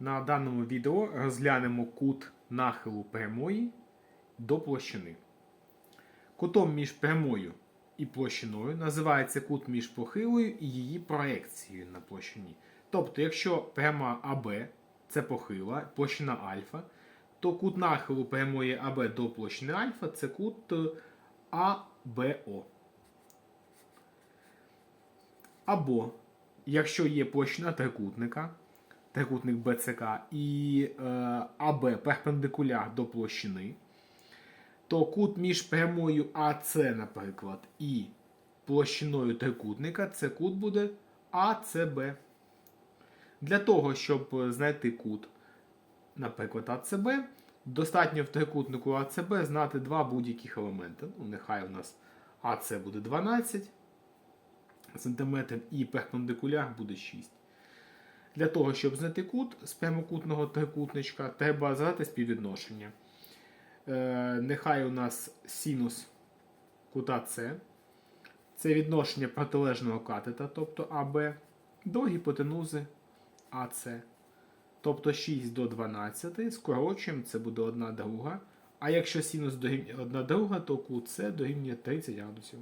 На даному відео розглянемо кут нахилу прямої до площини. Кутом між прямою і площиною називається кут між похилою і її проекцією на площині. Тобто, якщо пряма АБ це похила, площина альфа, то кут нахилу прямої АБ до площини альфа це кут е, АБО. Або, якщо є площина трикутника, трикутник БЦК і е, АБ перпендикуляр до площини, то кут між прямою АЦ, наприклад, і площиною трикутника, це кут буде АЦБ. Для того, щоб знайти кут, наприклад, АЦБ, достатньо в трикутнику АЦБ знати два будь-яких елементи. Ну, нехай у нас АЦ буде 12 см і перпендикуляр буде 6. Для того, щоб знайти кут з прямокутного трикутничка, треба задати співвідношення. Е, нехай у нас синус кута С. Це відношення протилежного катета, тобто АБ, до гіпотенузи АС. Тобто 6 до 12, скорочуємо, це буде 1 друга. А якщо синус дорівнює 1 друга, то кут С дорівнює 30 градусів.